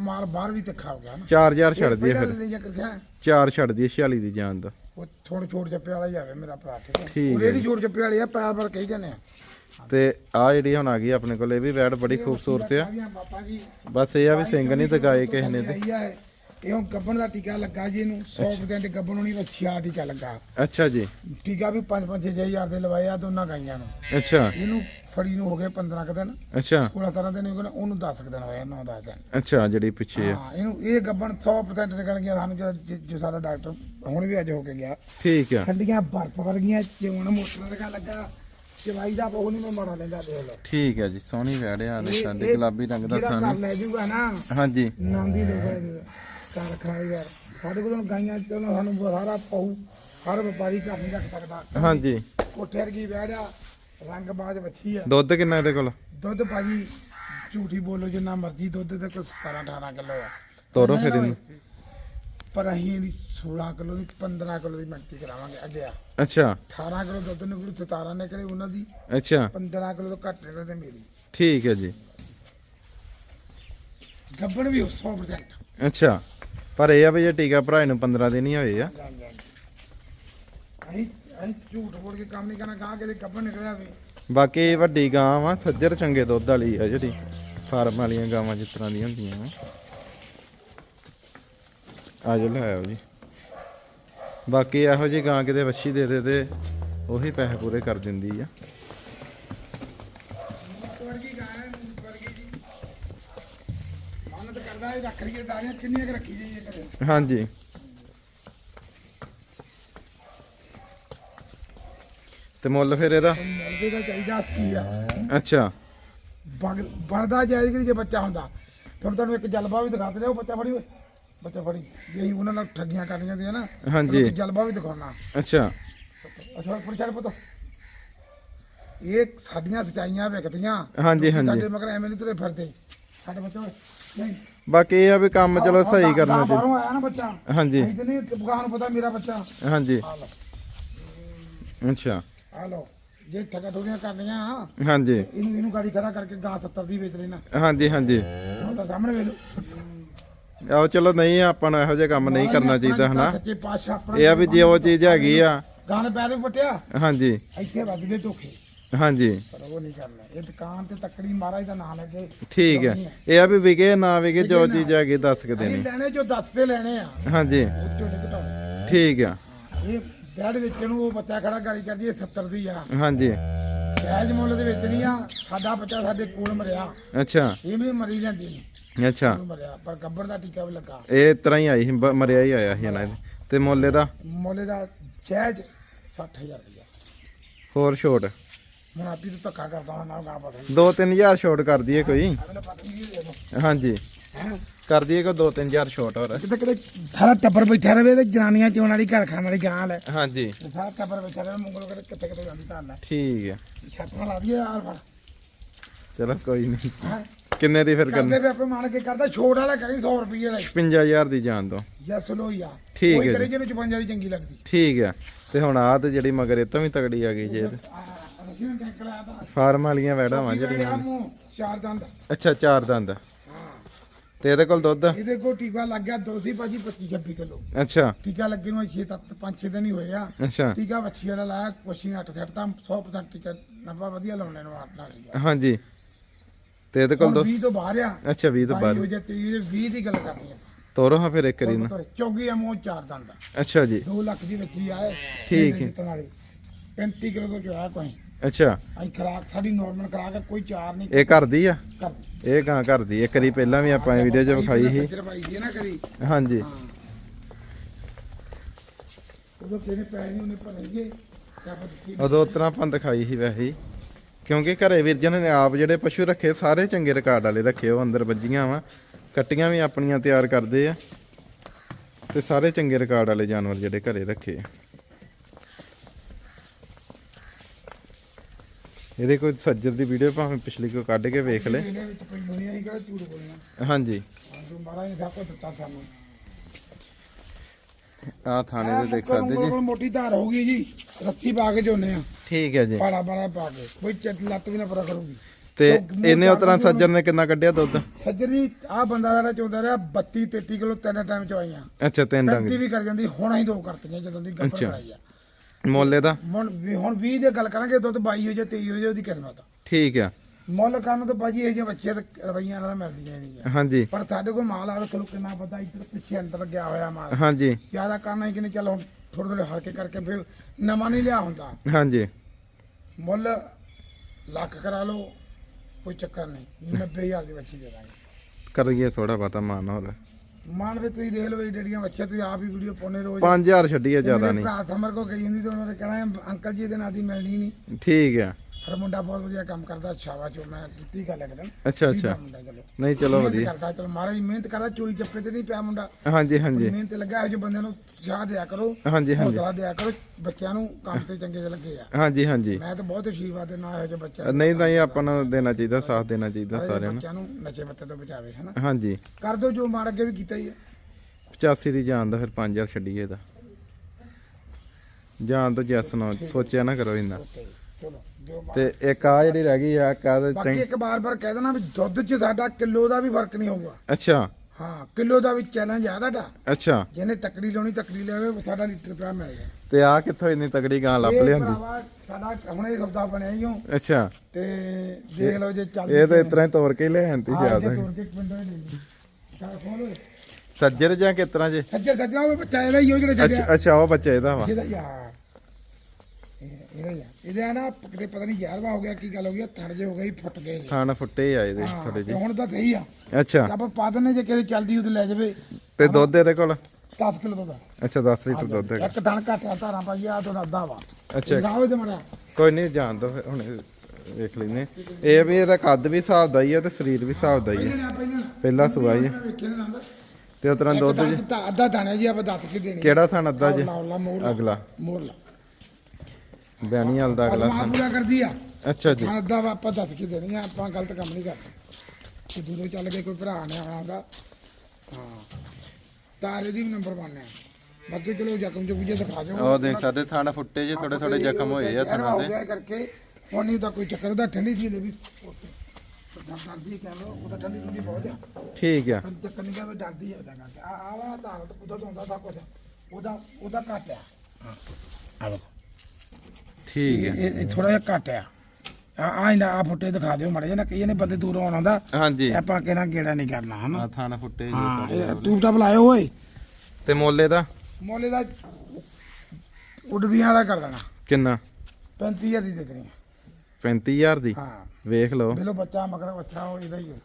ਮਾਲ ਬਾਹਰ ਵੀ ਤਿੱਖਾ ਹੋ ਗਿਆ ਨਾ। 4000 ਛੱਡ ਦਈਏ ਫਿਰ। ਲੈ ਜਾ ਕੇ ਗਿਆ 4 ਛੱਡ ਦਈਏ 46 ਦੀ ਜਾਨ ਦਾ। ਉਹ ਥੋੜੇ ਛੋਟ ਚੱਪੇ ਵਾਲਾ ਹੀ ਆਵੇ ਮੇਰਾ ਭਰਾ ਠੀਕ ਹੈ ਉਹ ਹੈ ਰੇੜੀ ਛੋਟ ਚੱਪੇ ਵਾਲੀ ਆ ਪੈਰ ਪਰ ਕਹੀ ਜਾਂਦੇ ਆ। ਤੇ ਆ ਜਿਹੜੀ ਹੁਣ ਆ ਗਈ ਆਪਣੇ ਕੋਲ ਇਹ ਵੀ ਵੈੜ ਬੜੀ ਖੂਬਸੂਰਤ ਆ। ਬਸ ਇਹ ਆ ਵੀ ਸਿੰਘ ਨਹੀਂ ਦਗਾਏ ਕਿਸੇ ਨੇ ਤੇ। ਆ ਇਹ। ਗੱਬਣ ਦਾ ਟੀਕਾ ਲੱਗਾ ਜੀ ਇਹਨੂੰ 100% ਗੱਬਣ ਹੋਣੀ ਵੱਛਿਆ ਟੀਕਾ ਲੱਗਾ। ਅੱਛਾ ਜੀ। ਟੀਕਾ ਵੀ 5 5 ਹਜ਼ਾਰ ਦੇ ਲਵਾਏ ਆ ਦੋਨਾਂ ਗਾਈਆਂ ਨੂੰ। ਅੱਛਾ। ਇਹਨੂੰ ਫੜੀ ਨੂੰ ਹੋ ਗਏ 15 ਕੁ ਦਿਨ। ਅੱਛਾ। 16 ਤਰ੍ਹਾਂ ਦੇ ਨੇ ਉਹਨੂੰ 10 ਕੁ ਦਿਨ ਹੋਏ 9 10 ਦਿਨ। ਅੱਛਾ ਜਿਹੜੀ ਪਿੱਛੇ ਆ। ਹਾਂ ਇਹਨੂੰ ਇਹ ਗੱਬਣ 100% ਨਿਕਲ ਗਿਆ ਸਾਨੂੰ ਜ- ਸਾਡਾ ਡਾਕਟਰ ਹੁਣ ਵੀ ਅੱਜ ਹੋ ਕੇ ਗਿਆ। ਠੀਕ ਆ। ਠੰਡੀਆਂ ਬਰਫ ਵਰਗੀਆਂ ਚਿਉਣ ਮੋਟਰ ਦਾ ਲੱਗਾ। ਚਵਾਈ ਦਾ ਬਹੁ ਨਹੀਂ ਮੈਂ ਮਾੜਾ ਲੈਂਦਾ ਦੇਖ ਲਓ। ਠੀਕ ਆ ਜੀ ਸੋਹਣੀ ਵੈੜ ਆ ਦੇ ਇਹ- ਸਾਡੇ ਇਹ ਗੁਲਾਬੀ ਰੰਗ ਦਾ ਥਣ ਕਰ ਲੈ ਜੂਗਾ ਨਾ ਹਾਂਜੀ। ਨੰਦੀ ਲੋਕ ਕਾਰ ਖਾਏ ਯਾਰ। ਸਾਡੇ ਕੋਲ ਗਾਈਆਂ ਚਲੋ ਸਾਨੂੰ ਸਾਰਾ ਪਊ। ਹਰ ਵਪਾਰੀ ਘਰ ਨਹੀਂ ਰੱਖ ਸਕਦਾ। ਹਾਂਜੀ। ਕੋਠੇ ਵਰਗੀ ਵਹਿੜਿਆ ਰੰਗ ਬਾਜ ਵੱਛੀ ਆ। ਦੁੱਧ ਕਿੰਨਾ ਇਹਦੇ ਕੋਲ? ਦੁੱਧ ਭਾਜੀ ਝੂਠੀ ਬੋਲੋ ਜਿੰਨਾ ਮਰਜ਼ੀ ਦੁੱਧ ਤੇ ਕੋਈ 17 18 ਕਿਲੋ ਆ। ਤੋਰੋ ਫਿਰ ਇਹਨੂੰ। ਪਰ ਅਸੀਂ ਇਹਦੀ 16 ਕਿਲੋ ਦੀ 15 ਕਿਲੋ ਦੀ ਮਿਣਤੀ ਕਰਾਵਾਂਗੇ ਅੱਗੇ ਆ। ਅੱਛਾ। 18 ਕਿਲੋ ਦੁੱਧ ਨਿਕਲੂ 17 ਨਿਕਲੇ ਉਹਨਾਂ ਦੀ। ਅੱਛਾ। 15 ਕਿਲੋ ਤੋਂ ਘੱਟ ਨਿਕਲੇ ਤੇ ਮੇਰੀ। ਠੀਕ ਹੈ ਜੀ। ਗੱਬਣ ਵੀ 100% ਅੱਛਾ। ਪਰ ਇਹ ਆ ਵੀ ਜੇ ਟੀਕਾ ਭਰਾ ਨੂੰ 15 ਦਿਨ ਹੀ ਹੋਏ ਆ। ਅਸੀਂ ਅਸੀਂ ਝੂਠ ਬੋਲ ਕੇ ਕੰਮ ਨਹੀਂ ਕਰਨਾ ਗਾਂ ਕਿਤੇ ਗੱਬਣ ਨਿਕਲਿਆ ਵੇ ਬਾਕੀ ਵੱਡੀ ਗਾਂ ਵਾ ਸੱਜਰ ਚੰਗੇ ਦੁੱਧ ਵਾਲੀ ਆ ਜਿਹੜੀ। ਫਾਰਮ ਵਾਲੀਆਂ ਗਾਵਾਂ ਜਿਸ ਤਰ੍ਹਾਂ ਦੀਆਂ ਹੁੰਦੀਆਂ ਵਾ। ਆ ਜੋ ਲੈ ਆਓ ਜੀ। ਬਾਕੀ ਇਹੋ ਜੀ ਗਾਂ ਕਿਤੇ ਵੱਛੀ ਦੇ ਦੇ ਤੇ ਉਹੀ ਪੈਸੇ ਪੂਰੇ ਕਰ ਦਿੰਦੀ ਆ। ਹਾਂਜੀ। ਤੇ ਮੁੱਲ ਫਿਰ ਇਹਦਾ? ਮੁਰਗੇ ਦਾ ਚਾਹੀਦਾ 80 ਆ ਅੱਛਾ। ਬਗ- ਜਾਇਜ਼ ਕਿ ਜੇ ਬੱਚਾ ਹੁੰਦਾ। ਤੁਹਾਨੂੰ ਤੁਹਾਨੂੰ ਇੱਕ ਜਲਵਾ ਵੀ ਦਿਖਾ ਦਿੰਦੇ ਉਹ ਬੱਚਾ ਫੜੀ ਓਏ ਬੱਚਾ ਫੜੀ। ਅਸੀਂ ਉਹਨਾਂ ਨਾਲ ਠੱਗੀਆਂ ਕਰਨੀਆਂ ਹੁੰਦੀਆਂ ਨਾ ਹਾਂਜੀ। ਜਲਵਾ ਵੀ ਦਿਖਾਉਣਾ। ਅੱਛਾ। ਅੱਛਾ ਫੜ ਛੱਡ ਪੁੱਤ। ਇਹ ਸਾਡੀਆਂ ਸਚਾਈਆਂ ਵਿਕਦੀਆਂ। ਹਾਂਜੀ, ਲੋਕੀ ਹਾਂਜੀ। ਸਾਡੇ ਮਗਰ ਐਵੇਂ ਨਹੀਂ ਤੁਰੇ ਫਿਰਦੇ। ਸਾਡੇ ਬੱਚਾ ਨਹੀਂ। ਬਾਕੀ ਇਹ ਆ ਵੀ ਕੰਮ ਚਲੋ ਸਹੀ ਕਰਨਾ ਚਾਹੀਦਾ ਬਾਹਰੋਂ ਆਇਆ ਨਾ ਬੱਚਾ। ਹਾਂਜੀ। ਅਸੀਂ ਤੇ ਨਹੀਂ ਦੁਕਾਨ ਪਤਾ ਮੇਰਾ ਬੱਚਾ। ਹਾਂਜੀ। ਆ ਲਓ। ਅੱਛਾ। ਆ ਲਓ। ਜੇ ਠੱਗਾ ਠੋਰੀਆਂ ਕਰਨੀਆਂ ਨਾ, ਹਾਂਜੀ ਇਹਨੂੰ ਇਹਨੂੰ ਗਾੜੀ ਖੜਾ ਕਰਕੇ ਗਾਂ 70 ਦੀ ਵੇਚ ਲੈਣਾ। ਹਾਂਜੀ ਹਾਂਜੀ। ਉਹ ਤਾਂ ਸਾਹਮਣੇ ਵੇਖ ਲਓ। ਆਓ ਚਲੋ ਨਹੀਂ ਆਪਾਂ ਨੂੰ ਇਹੋ ਜਿਹਾ ਕੰਮ ਨਹੀਂ ਕਰਨਾ ਚਾਹੀਦਾ ਹਨਾ? ਸੱਚੇ ਪਾਤਸ਼ਾਹ ਆਪਣਾ ਇਹ ਆ ਵੀ ਜੇ ਉਹ ਚੀਜ਼ ਹੈਗੀ ਆ। ਗਾਣ ਪੈਰੇ ਪਟਿਆ। ਹਾਂਜੀ। ਇੱਥੇ ਵੱਜਦੇ ਧੋਖੇ। ਹਾਂਜੀ। ਪਰ ਉਹ ਨਹੀਂ ਕਰਨਾ। ਇਹ ਦੁਕਾਨ ਤੇ ਤੱਕੜੀ ਮਹਾਰਾਜ ਦਾ ਨਾਮ ਲੱਗੇ ਠੀਕ ਹੈ। ਇਹ ਆ ਵੀ ਵਿਕੇ ਨਾ ਵਿਕੇ ਜੋ ਚੀਜ਼ ਹੈਗੀ ਦੱਸ ਕੇ ਅਸੀਂ ਦੇਣੀ ਲੈਣੇ ਜੋ ਦੱਸਦੇ ਲੈਣੇ ਆ। ਹਾਂਜੀ। ਉਹ ਝੋਲੇ ਘਟਾਉਣੇ। ਠੀਕ ਆ। ਇਹ ਬੈਡ ਵਿੱਚ ਨੂੰ ਉਹ ਬੱਚਾ ਖੜਾ ਗਾੜੀ ਕਰਦੀ ਇਹ 70 ਦੀ ਆ। ਹਾਂਜੀ। ਸਹਿਜ ਮੁੱਲ ਦੇ ਵਿੱਚ ਨਹੀਂ ਆ। ਸਾਡਾ ਬੱਚਾ ਸਾਡੇ ਕੋਲ ਮਰਿਆ। ਅੱਛਾ। ਇਹ ਵੀ ਮਰੀ ਜਾਂਦੀ। ਅੱਛਾ। ਮਰਿਆ ਪਰ ਗੱਬਰ ਦਾ ਟੀਕਾ ਵੀ ਲੱਗਾ। ਇਹ ਤਰ੍ਹਾਂ ਹੀ ਆਈ ਸੀ, ਬ- ਮਰਿਆ ਹੀ ਆਇਆ ਸੀ ਇਹਨਾਂ ਦੇ। ਤੇ ਮੁੱਲ ਇਹਦਾ? ਮੁੱਲ ਦਾ ਸਹਿਜ 60000 ਰੁਪਇਆ। ਹੋਰ ਛੋਟ? ਹੁਣ ਆਪੀ ਤੋਂ ਧੱਕਾ ਕਰਦਾ ਹਾਂ ਨਾਲ ਗਾ ਪਤਾ ਨਹੀਂ 2-3000 ਛੋਟ ਕਰ ਦਈਏ ਕੋਈ? ਪਤਾ ਨਹੀਂ ਹਾਂਜੀ। ਹੈਂ? ਕਰ ਦਈਏ ਕੋਈ 2-3000 ਛੋਟ ਹੋਰ? ਕਿਤੇ ਕਿਤੇ ਸਾਰਾ ਟੱਬਰ ਬੈਠਾ ਰਵੇ ਤੇ ਜਨਾਨੀਆਂ ਚੋਣ ਵਾਲੀ ਘਰ ਖਾਣ ਵਾਲੀ ਗਾਂ ਲੈ। ਹਾਂਜੀ। ਤੇ ਸਾਰਾ ਟੱਬਰ ਬੈਠਾ ਰਵੇ ਮੰਗਲ ਕਿਤੇ ਕਿਤੇ ਕਿਤੇ ਜਾਂਦੀ ਤਾਂ ਲੈ। ਠੀਕ ਆ। ਛੱਤਾਂ ਲਾ ਦਈਏ ਯਾਰ ਫੜ। ਚਲੋ ਕੋਈ ਨਹੀਂ। ਹੈਂ? ਕਿੰਨੇ ਦੀ ਫਿਰ ਕਰਨੀ? ਕਰਦੇ ਵੀ ਆਪੇ ਮਾਣ ਕੇ ਕਰਦਾ ਛੋੜ ਵਾਲਾ ਕਰੀ 100 ਰੁਪਏ ਲੈ। 55000 ਦੀ ਜਾਣ ਦੋ ਯਸ ਲੋ ਯਾ ਠੀਕ ਕੋਈ ਹੈ ਕਰੇ ਜੀ। ਜਿਹਨੂੰ 55 ਦੀ ਚੰਗੀ ਲੱਗਦੀ। ਠੀਕ ਆ ਤੇ ਹੁਣ ਆ ਤੇ ਜਿਹੜੀ ਮਗਰ ਇਹ ਤੋਂ ਵੀ ਤਗੜੀ ਆ ਗਈ ਜੇ ਅਸੀਂ ਨੇ ਟੈਂਕ ਲਾਇਆ ਤਾਂ। ਫਾਰਮ ਵਾਲੀਆਂ ਵੈੜਾਂ ਵਾਂ ਜਿਹੜੀਆਂ ਜਿਹੜੀਆਂ। ਮੂੰਹ ਚਾਰ ਦੰਦ। ਅੱਛਾ ਚਾਰ ਦੰਦ। ਤੇ ਇਹਦੇ ਕੋਲ ਦੁੱਧ? ਇਹਦੇ ਕੋ ਟੀਕਾ ਲੱਗ ਗਿਆ ਦੋਸੀ ਭਾਜੀ 25 26 ਕਿਲੋ। ਅੱਛਾ। ਟੀਕਾ ਲੱਗੇ ਨੂੰ 6 ਤੱਕ 5 6 ਦਿਨ ਹੀ ਹੋਏ ਆ। ਅੱਛਾ। ਟੀਕਾ ਵੱਛੀ ਵਾਲਾ ਲਾਇਆ ਕੁਛੀ 8 ਸੈਟ ਤਾਂ 100% ਟੀਕਾ ਨਫਾ ਵਧੀਆ ਲਾਉਣੇ ਨੂੰ ਟੀਕਾ ਹਾਂਜੀ। ਤੇ ਇਹਦੇ ਕੋਲ ਹੁਣ ਦੁੱਧ 20 ਤੋਂ ਬਾਹਰ ਆ। ਅੱਛਾ 20 ਤੋਂ ਬਾਅਦ ਹੋ ਜਾ 30 20 ਦੀ ਗੱਲ ਕਰਨੀ ਆ। ਤੋਰੋ ਹਾਂ ਫਿਰ ਇੱਕ ਰੀ ਨਾ। ਚੌਗੀ ਮੂੰਹ ਚਾਰ ਦੰਦ ਦਾ ਅੱਛਾ ਜੀ। 2 ਲੱਖ ਦੀ ਬੱਚੀ ਆਏ ਠੀਕ ਹੈ। ਜਿੱਤਣ ਵਾਲੀ। 35 ਕਿਲੋ ਤੋਂ ਚੋਇਆ ਕੋਈ। ਅੱਛਾ। ਅਸੀਂ ਖਰਾਕ ਸਾਡੀ ਨਾਰਮਲ ਖਰਾਕ ਹੈ ਕੋਈ ਚਾਰ ਨਹੀਂ। ਇਹ ਘਰ ਦੀ ਆ? ਕਰਦੀ ਇਹ ਗਾਂ ਘਰ ਦੀ ਇੱਕ ਰੀ ਪਹਿਲਾਂ ਵੀ ਆਪਾਂ ਵੀਡੀਓ 'ਚ ਵਿਖਾਈ ਸੀ। ਕਰੀ ਹਾਂਜੀ। ਉਦੋਂ ਕਿਹਨੇ ਪੈਸੇ ਨਹੀਂ ਉਹਨੇ ਦਿੱਤੀ ਉਦੋਂ ਉਤਰਾ ਆਪਾਂ ਦਿਖਾਈ ਸੀ ਵੈਸੇ ਹੀ। ਕਿਉਂਕਿ ਘਰੇ ਵੀਰ ਜਨ ਨੇ ਆਪ ਜਿਹੜੇ ਪਸ਼ੂ ਰੱਖੇ ਸਾਰੇ ਚੰਗੇ ਰਿਕਾਰਡ ਵਾਲੇ ਰੱਖੇ ਉਹ ਅੰਦਰ ਵੱਜੀਆਂ ਵਾ। ਕੱਟੀਆਂ ਵੀ ਆਪਣੀਆਂ ਤਿਆਰ ਕਰਦੇ ਆ। ਤੇ ਸਾਰੇ ਚੰਗੇ ਰਿਕਾਰਡ ਵਾਲੇ ਜਾਨਵਰ ਜਿਹੜੇ ਘਰੇ ਰੱਖੇ ਆ। ਇਹਦੇ ਕੋਈ ਸੱਜਰ ਦੀ ਵੀਡੀਓ ਭਾਵੇਂ ਪਿਛਲੀ ਕੋ ਕੱਢ ਕੇ ਵੇਖ ਲੈ। ਇਹਦੇ ਵਿੱਚ ਕੋਈ ਦੁਨੀਆ ਹੀ ਕਿਹੜਾ ਝੂਠ ਬੋਲਣਾ? ਹਾਂਜੀ। ਮਹਾਰਾਜ ਨੇ ਸਾਕੋ ਦਿੱਤਾ ਸਾਨੂੰ। ਆ ਥਾਣੇ ਦੇ ਦੇਖ ਸਕਦੇ ਜੀ। ਮੋਟੀ ਧਾਰ ਹੋਊਗੀ ਜੀ ਰੱਸੀ ਪਾ ਕੇ ਜੋਨੇ ਆ। ਠੀਕ ਹੈ ਜੀ। ਪਾੜਾ ਪਾੜਾ ਪਾ ਕੇ ਕੋਈ ਚੱਤ ਲੱਤ ਵੀ ਨਾ ਪਰਾ ਕਰੂਗੀ ਤੇ ਇਹਨੇ ਉਤਰਾ ਸੱਜਰ ਨੇ ਕਿੰਨਾ ਕੱਢਿਆ ਦੁੱਧ? ਸੱਜਰ ਜੀ ਆ ਬੰਦਾ ਸਾਡਾ ਚੋਂਦਾ ਰਿਹਾ 32 33 ਕਿਲੋ ਤਿੰਨ ਟਾਈਮ ਚਵਾਈਆਂ ਅੱਛਾ ਤਿੰਨ ਡੰਗ। 35 ਵੀ ਕਰ ਜਾਂਦੀ ਹੁਣ ਅਸੀਂ ਦੋ ਕਰਤੀਆਂ ਜਦੋਂ ਦੀ ਗੱਪਰ। ਕਰਾਈ ਆ। ਮੁੱਲ ਇਹਦਾ? ਹੁਣ ਵੀ ਹੁਣ 20 ਦੀ ਗੱਲ ਕਰਾਂਗੇ ਦੁੱਧ 22 ਹੋ ਜਾ 23 ਹੋ ਜਾ ਉਹਦੀ ਕਿਸਮਤ। ਠੀਕ ਆ। ਮੁੱਲ ਕਰਨ ਤੋਂ ਬਾਜੀ ਇਹ ਜਿਹੇ ਬੱਚੇ ਤੇ ਰਵਈਆਂ ਨਾਲ ਮਿਲਦੀਆਂ ਨਹੀਂ ਆ ਹਾਂਜੀ। ਪਰ ਸਾਡੇ ਕੋਲ ਮਾਲ ਆਵੇ ਚਲੋ ਕਿੰਨਾ ਪਤਾ ਇੱਧਰ ਪਿੱਛੇ ਅੰਦਰ ਗਿਆ ਹੋਇਆ ਮਾਲ। ਹਾਂਜੀ। ਜ਼ਿਆਦਾ ਕਰਨਾ ਹੀ ਕਿ ਨਹੀਂ ਚੱਲ ਹੁਣ ਥੋੜੇ ਥੋੜੇ ਹਲਕੇ ਕਰਕੇ ਫਿਰ ਨਵਾਂ ਨਹੀਂ ਲਿਆ ਹੁੰਦਾ। ਹਾਂਜੀ। ਮੁੱਲ ਲੱਖ ਕਰਾ ਲਓ ਕੋਈ ਚੱਕਰ ਨਹੀਂ 90000 ਦੀ ਬੱਚੀ ਦੇ ਦਾਂਗੇ। ਕਰੀਏ ਥੋੜਾ ਬਹੁਤਾ ਮਾਨ ਹੋਰ ਮਾਨ ਵੀ ਤੁਸੀਂ ਦੇਖ ਲਓ ਜਿਹੜੀਆਂ ਬੱਚੀਆਂ ਤੁਸੀਂ ਆਪ ਹੀ ਵੀਡੀਓ ਪਾਉਨੇ ਰੋਜ਼ 5000 ਛੱਡੀਏ ਜ਼ਿਆਦਾ ਨਹੀਂ। ਭਰਾ ਸਮਰ ਕੋ ਗਈ ਜਾਂਦੀ ਤੇ ਉਹਨਾਂ ਨੇ ਕਹਿਣਾ ਅੰਕਲ ਜੀ ਇਹਦੇ ਨਾਲ ਦੀ ਮਿਲਣੀ ਨਹੀਂ। ਠੀਕ ਆ। ਪਰ ਮੁੰਡਾ ਬਹੁਤ ਵਧੀਆ ਕੰਮ ਕਰਦਾ ਸ਼ਾਬਾਸ਼ ਜੋ ਮੈਂ ਕੀਤੀ ਗੱਲ ਇੱਕ ਦਿਨ। ਅੱਛਾ ਆ ਅੱਛਾ। ਨਹੀਂ ਚਲੋ ਵਧੀਆ। ਕਰਦਾ ਚਲੋ ਮਹਾਰਾਜ ਮਿਹਨਤ ਕਰਦਾ ਚੋਰੀ ਚੱਪੇ ਤੇ ਨਹੀਂ ਪਿਆ ਮੁੰਡਾ। ਹਾਂਜੀ ਹਾਂਜੀ। ਮਿਹਨਤ ਲੱਗਾ ਇਹੋ ਜਿਹੇ ਬੰਦਿਆਂ ਨੂੰ ਚਾਹ ਦਿਆ ਕਰੋ ਹਾਂਜੀ ਹਾਂਜੀ। ਹੌਸਲਾ ਦਿਆ ਕਰੋ ਬੱਚਿਆਂ ਨੂੰ ਕੰਮ ਤੇ ਚੰਗੇ ਲੱਗੇ ਆ। ਹਾਂਜੀ ਹਾਂਜੀ। ਮੈਂ ਤਾਂ ਬਹੁਤ ਅਸ਼ੀਰਵਾਦ ਦੇਣਾ ਇਹੋ ਜਿਹੇ ਬੱਚਿਆਂ ਨਹੀਂ ਤਾਂ ਇਹ ਆਪਾਂ ਨੂੰ ਦੇਣਾ ਚਾਹੀਦਾ ਸਾਥ ਦੇਣਾ ਚਾਹੀਦਾ ਸਾਰੇ ਸਾਰਿਆਂ ਨੂੰ। ਬੱਚਿਆਂ ਨੂੰ ਨਸ਼ੇ ਪੱਤੇ ਤੋਂ ਬਚਾਵੇ ਹਨਾ ਹਾਂਜੀ। ਕਰ ਦੋ ਜੋ ਮਾਰ ਅੱਗੇ ਵੀ ਕੀਤਾ ਹੀ ਹੈ 85 ਦੀ ਜਾਨ ਦਾ ਫਿਰ 5000 ਛੱਡੀਏ ਇਹਦਾ। ਜਾਨ ਤੋਂ ਜੈਸ ਨਾ ਸੋਚਿਆ ਨਾ ਕਰੋ ਇੰਨਾ। ਚਲੋ ਜੋ ਤੇ ਇੱਕ ਆ ਜਿਹੜੀ ਰਹਿ ਗਈ ਆ ਕਾ ਬਾਕੀ ਇੱਕ ਬਾਰ-ਬਾਰ ਕਹਿ ਦੇਣਾ ਵੀ ਦੁੱਧ 'ਚ ਸਾਡਾ ਕਿਲੋ ਦਾ ਵੀ ਫ਼ਰਕ ਨਹੀਂ ਹੋਊਗਾ। ਅੱਛਾ। ਹਾਂ ਕਿਲੋ ਦਾ ਵੀ ਚੈਲੰਜ ਆ ਤੁਹਾਡਾ। ਅੱਛਾ। ਜਿਹਨੇ ਤਕੜੀ ਲਾਉਣੀ ਤਕੜੀ ਲਿਆਵੇ ਸਾਡਾ ਲੀਟਰ ਪਿਆ ਮਿਲ ਗਿਆ ਤੇ ਆ ਕਿੱਥੋਂ ਇੰਨੀ ਤਗੜੀ ਗਾਂ ਲੱਭ ਲਿਆਂਦੀ? ਸਾਡਾ ਹੁਣੇ ਸੌਦਾ ਬਣਿਆ ਹੀ ਹੋ ਅੱਛਾ। ਤੇ ਦੇਖ ਲਓ ਜੇ ਚੱਲ ਇਹ ਤਾਂ ਇਸ ਤਰ੍ਹਾਂ ਹੀ ਤੋੜ ਕੇ ਲੈ ਆਂਦੀ ਜ਼ਿਆਦਾ ਤੋੜ ਕੇ ਪਿੰਡੋਂ ਹੀ ਲੈ ਲਈ ਚੱਲ ਖੋਲ ਸੱਜਰ ਜਾਂ ਕਿਸ ਤਰ੍ਹਾਂ ਜੇ? ਸੱਜਰ ਸੱਜਣਾ ਉਹ ਬੱਚਾ ਇਹਦਾ ਹੀ ਉਹ ਜਿਹੜਾ ਅੱਛਾ ਉਹ ਬੱਚਾ ਇਹਦਾ ਵਾ। ਇਹਦਾ ਯਾਰ ਇਹ- ਇਹਦਾ ਯਾਰ ਇਹਦਾ ਨਾ ਕਿਤੇ ਪਤਾ ਨਹੀਂ ਗਿਆਰਵਾ ਹੋ ਗਿਆ ਕੀ ਗੱਲ ਹੋ ਗਈ ਥੜ ਜੇ ਹੋ ਗਈ ਫੁੱਟ ਗਏ। ਖਾਣ ਫੁੱਟੇ ਆ ਇਹਦੇ ਹਾਂ, ਥੋੜੇ ਤੇ ਜਿਹੇ ਹੁਣ ਤਾਂ ਸਹੀ ਆ। ਅੱਛਾ। ਆਪਾਂ ਪਾ ਦਿੰਨੇ ਜੇ ਕਿਤੇ ਚੱਲਦੀ ਉਹ ਤੇ ਲੈ ਜਾਵੇ। ਤੇ ਦੁੱਧ ਇਹਦੇ ਕੋਲ? 10 ਕਿਲੋ ਦੁੱਧ ਅੱਛਾ 10 ਲੀਟਰ ਦੁੱਧ ਹੈਗਾ। ਇੱਕ ਦਣ ਘੱਟ ਆ ਧਾਰਾਂ ਪਾਈ ਆ ਤੋਂ ਅੱਧਾ ਵਾ। ਅੱਛਾ। ਗਾਵੇ ਤੇ ਮੜਿਆ ਕੋਈ ਨਹੀਂ ਜਾਣ ਦੋ ਫਿਰ ਹੁਣ ਇਹ ਵੇਖ ਲੈਨੇ ਇਹ ਵੀ ਇਹਦਾ ਕੱਦ ਵੀ ਹਿਸਾਬ ਦਾ ਹੀ ਆ ਤੇ ਸਰੀਰ ਵੀ ਹਿਸਾਬ ਦਾ ਹੀ ਆ। ਪਹਿਲਾਂ ਪਹਿਲਾਂ ਪਹਿਲਾ ਸੂਆ ਹੀ ਨੀ ਦੰਦ। ਤੇ ਉਤਰਾਂ ਦੁੱਧ ਜੀ? ਅੱਧਾ ਦਾਣਾ ਜੀ ਆਪਾਂ ਦੱਤ ਕੇ ਦੇਣੀ ਕਿਹੜਾ ਥਣ ਅੱਧਾ ਜੀ? ਲਾ ਲਾ ਮੋਰ ਲਾ। ਅਗਲਾ। ਮੋਰ ਲਾ। ਬਿਆਨੀ ਵਾਲ ਦਾ ਅਗਲਾ ਥਣ ਪੂਰਾ ਕਰਦੀ ਆ। ਅੱਛਾ ਜੀ। ਅੱਧਾ ਵਾ ਆਪਾਂ ਦੱਤ ਕੇ ਦੇਣੀ ਆ ਆਪਾਂ ਗਲਤ ਕੰਮ ਨਹੀਂ ਕਰਦੇ ਤੇ ਦੂਰੋਂ ਚੱਲ ਕੇ ਕੋਈ ਭਰਾ ਨੇ ਆਉਣਾ ਹੁੰਦਾ। ਹਾਂ। ਤਾਰੇ ਦੀ ਵੀ ਨੰਬਰ ਪਾਣੇ ਬਾਕੀ ਚਲੋ ਜ਼ਖਮ ਜੇ ਦਿਖਾ ਦਿਓ। ਉਹ ਦੇਖ ਸਾਡੇ ਥਣ ਫੁੱਟੇ ਜੇ ਥੋੜੇ ਥੋੜੇ ਜ਼ਖਮ ਹੋਏ ਆ ਥਣਾ ਗਿਆ ਕਰਕੇ ਹੁਣ ਨਹੀਂ ਕੋਈ ਚੱਕਰ ਉਹਦਾ ਠੰਡੀ ਸੀ ਦੇ ਵੀ ਡਰਦੀ ਕਹਿ ਲੋ ਉਹਦਾ ਠੰਡੀ ਠੰਡੀ ਬਹੁਤ ਆ। ਠੀਕ ਆ। ਚੱਕਰ ਨਹੀਂ ਵੀ ਡਰਦੀ ਹੈ ਉਹਦਾ ਕਰਕੇ। ਆ ਆ ਵਾ ਤਾਂ ਉਹਦਾ ਤਾਂ ਹੁੰਦਾ ਕੁਝ ਉਹਦਾ ਉਹਦਾ ਘੱਟ ਆ। ਆ ਠੀਕ ਆ ਇਹ ਥੋੜਾ ਜਿਹਾ ਘੱਟ ਆ। ਆ ਇਹਨਾਂ ਆ ਫੁੱਟੇ ਦਿਖਾ ਦਿਓ ਮਾੜੇ ਜਿਹੇ ਨਾ ਕਈ ਨੇ ਬੰਦੇ ਦੂਰੋਂ ਆਉਣਾ ਹੁੰਦਾ ਹਾਂਜੀ। ਆਪਾਂ ਕਿਹਨਾਂ ਗੇੜਾ ਨਹੀਂ ਕਰਨਾ ਹਨਾ? ਥਣ ਫੁੱਟੇ ਹਾਂ ਤੂੰ ਤਾਂ ਬੁਲਾਇਓ ਓਏ। ਤੇ ਮੋਲੇ ਦਾ? ਮੋਲੇ ਦਾ ਉੱਡਦੀਆਂ ਵਾਲਾ ਕਰ ਦੇਣਾ। ਕਿੰਨਾ? 35000 ਦੀ ਦੇ ਦੇਣੀ 35000 ਦੀ? ਹਾਂ। ਵੇਖ ਲਓ। ਵੇਲੋ ਬੱਚਾ ਮਗਰ ਬੱਚਾ ਉਹ ਇਹਦਾ ਹੀ ਹੋ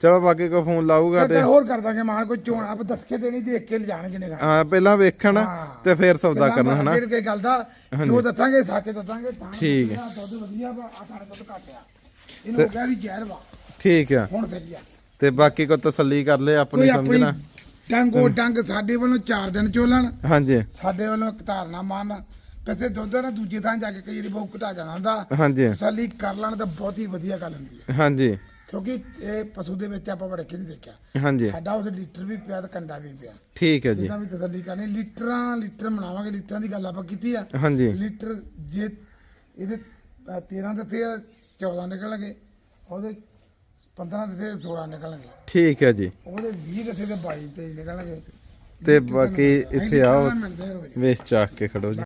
ਚਲੋ ਬਾਕੀ ਕੋ ਫੋਨ ਲਾਊਗਾ ਤੇ ਤੇ ਹੋਰ ਕਰ ਦਾਂਗੇ ਮਾਨ ਕੋਈ ਚੋਣ ਆਪ ਦੱਸ ਕੇ ਦੇਣੀ ਦੇਖ ਕੇ ਲਿਜਾਣਗੇ ਨੇ ਹਾਂ ਪਹਿਲਾਂ ਵੇਖਣ। ਤੇ ਫਿਰ ਸੌਦਾ ਕਰਨਾ ਹਨਾ? ਜਿਹੜੀ ਕੋਈ ਗੱਲ ਦਾ ਜੋ ਦੱਸਾਂਗੇ ਸੱਚ ਦੱਸਾਂਗੇ ਤਾਂ ਠੀਕ ਹੈ। ਦੁੱਧ ਵਧੀਆ ਵਾ ਆ ਸਾਡੇ ਦੁੱਧ ਘੱਟ ਆ। ਇਹਨੂੰ ਗਿਆ ਦੀ ਜ਼ਹਿਰ ਵਾ। ਠੀਕ ਆ। ਹੁਣ ਸਹੀ ਆ। ਤੇ ਬਾਕੀ ਕੋ ਤਸੱਲੀ ਕਰ ਲੈ ਆਪਣੀ ਕੋਈ ਆਪਣੀ ਸਮਝਣਾ ਡੰਗੋ ਡੰਗ ਸਾਡੇ ਵੱਲੋਂ 4 ਦਿਨ ਚੋਲਣ ਹਾਂਜੀ। ਸਾਡੇ ਵੱਲੋਂ ਇੱਕ ਧਾਰਨਾ ਮੰਨ। ਪੈਸੇ ਦੁੱਧ ਨਾ ਦੂਜੇ ਥਾਂ ਜਾ ਕੇ ਕਈ ਵਾਰੀ ਬਹੁਤ ਘਟਾ ਜਾਣਾ ਹੁੰਦਾ। ਹਾਂਜੀ। ਤਸੱਲੀ ਕਰ ਲੈਣ ਤਾਂ ਬਹੁਤ ਹੀ ਵਧੀਆ ਗੱਲ ਹੁੰਦੀ ਹੈ ਹਾਂਜੀ। ਕਿਉਂਕਿ ਇਹ ਪਸ਼ੂ ਦੇ ਵਿੱਚ ਆਪਾਂ ਬੜੇ ਨਹੀਂ ਦੇਖਿਆ। ਹਾਂਜੀ। ਸਾਡਾ ਉਹਦੇ ਲੀਟਰ ਵੀ ਪਿਆ ਤੇ ਕੰਡਾ ਵੀ ਪਿਆ। ਠੀਕ ਹੈ ਜੀ। ਜਿੱਦਾਂ ਵੀ ਤਸੱਲੀ ਕਰਨੀ ਲੀਟਰਾਂ ਨਾਲ ਲੀਟਰ ਬਣਾਵਾਂਗੇ ਲੀਟਰਾਂ ਦੀ ਗੱਲ ਆਪਾਂ ਕੀਤੀ ਆ। ਹਾਂਜੀ। ਲੀਟਰ ਜੇ ਇਹਦੇ ਅ, 13 ਦਿੱਤੇ ਆ 14 ਨਿਕਲਣਗੇ। ਉਹਦੇ 15 ਦਿੱਤੇ 16 ਨਿਕਲਣਗੇ। ਠੀਕ ਹੈ ਜੀ। ਉਹਦੇ 20 ਦਿੱਤੇ ਤੇ 22 ਤੇ ਨਿਕਲਣਗੇ। ਤੇ ਬਾਕੀ ਇੱਥੇ ਆਓ ਵੇਚ ਚਾਕ ਕੇ ਖੜੋ ਜੀ।